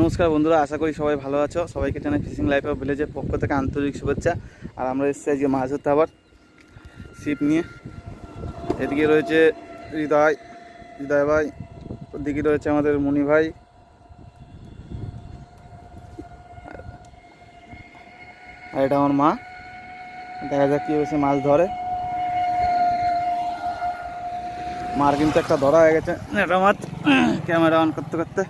নমস্কার বন্ধুরা, আশা করি সবাই ভালো আছো। সবাইকে জানাই ফিশিং লাইফ অফ ভিলেজের পক্ষ থেকে আন্তরিক শুভেচ্ছা। আর আমরা এসেছি আজকে মাছ ধরতে আবার ছিপ নিয়ে। এদিকে রয়েছে হৃদয় হৃদয় ভাই। ওদিকে রয়েছে আমাদের মণি ভাই। আর এটা আমার মা। দেখা যাক কীভাবে সে মাছ ধরে। মার কিন্তু একটা ধরা হয়ে গেছে। এটা মাছ। ক্যামেরা অন করতে করতে।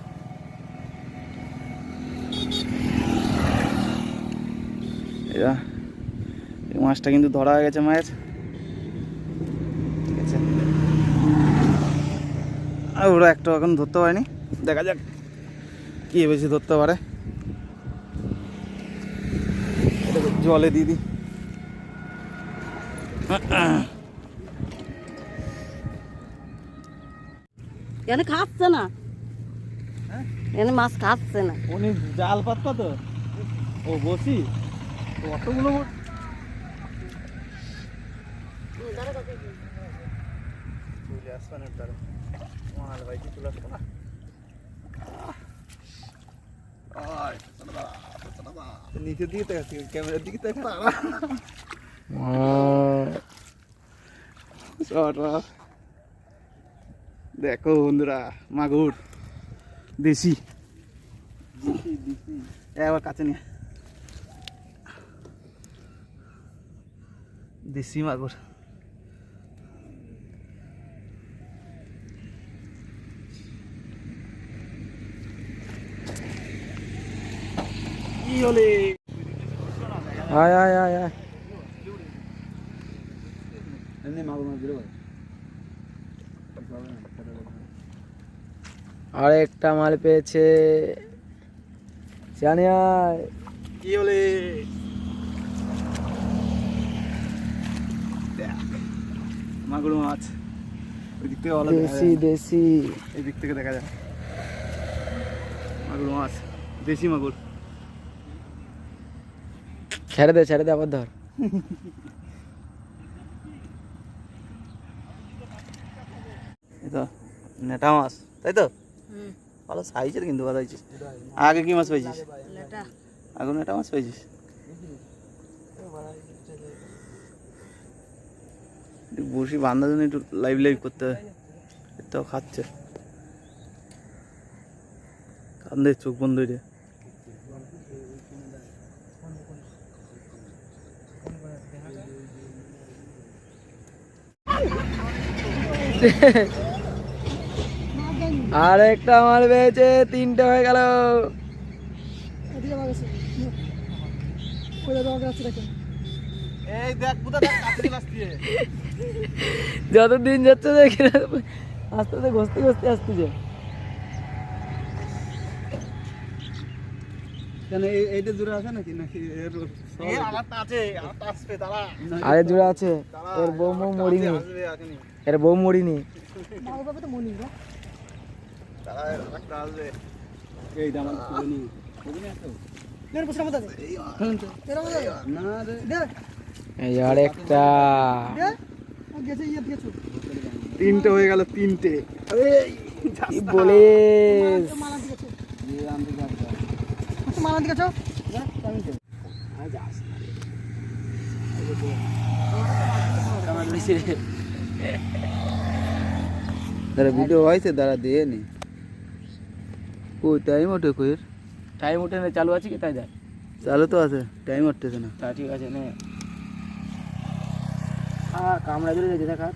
এরা। এই মাছটা কিন্তু ধরা হয়ে গেছে মায়ের। ঠিক আছে। আর ওরা একটা এখন ধরতে পারেনি। দেখা যাক কি বেশি ধরতে পারে। জলে দিদি এখানে খাচ্ছে না। এখানে মাছ খাচ্ছে না। উনি জাল পাততা তো? ও বসি? অতগুলো চলে আসবে না তারা মাল ভাই কি চলে আসবে না। নিচের দিকে তাকাচ্ছি ক্যামেরার দিকে তাকা দেখো বন্ধুরা মাগুর দেশি। একবার কাছে নিয়ে দেশি মাগুর কি হলে আয় আয় আয় আয় এমনি মাগুর মাছ আর একটা মাল পেয়েছে। জানি আয়। কি হলে মাগুর মাছ। ওই দিক থেকে ভালো দেশি দেশি। এই দিক থেকে দেখা যায়। মাগুর মাছ। দেশি মাগুর। ছেড়ে দে ছেড়ে দে আবার ধর। এই তো নেটা মাছ তাই তো? ভালো সাইজের কিন্তু ভালো হয়েছিস আগে কি মাছ পেয়েছিস আগে নেটা মাছ পেয়েছিস বসি বান্ধার জন্য একটু লাইভ লাইভ করতে হয়। এটাও খাচ্ছে। কান্দে চোখ বন্ধ রে আর একটা মাল পেয়েছে তিনটে হয়ে গেল এই দেখ কোথা দেখ কাছে আসছে যত দিন যাচ্ছে দেখি আস্তে আস্তে ঘষতে ঘষতে আসতেছে। আরে জোড়া আছে এর বউ মৌ মরিনি। এর বউ মরিনি। না রে। এই আর একটা তিনটে হয়ে গেল তিনটে। দাঁড়া ভিডিও হয়েছে দাঁড়া দিয়ে নি। কই টাইম ওঠে কইর টাইম ওঠে না চালু আছে কি? তাই দেখ। চালু তো আছে টাইম উঠতেছে না। তা ঠিক আছে নে। হ্যাঁ কামড়া ধরে যেতে দেখা।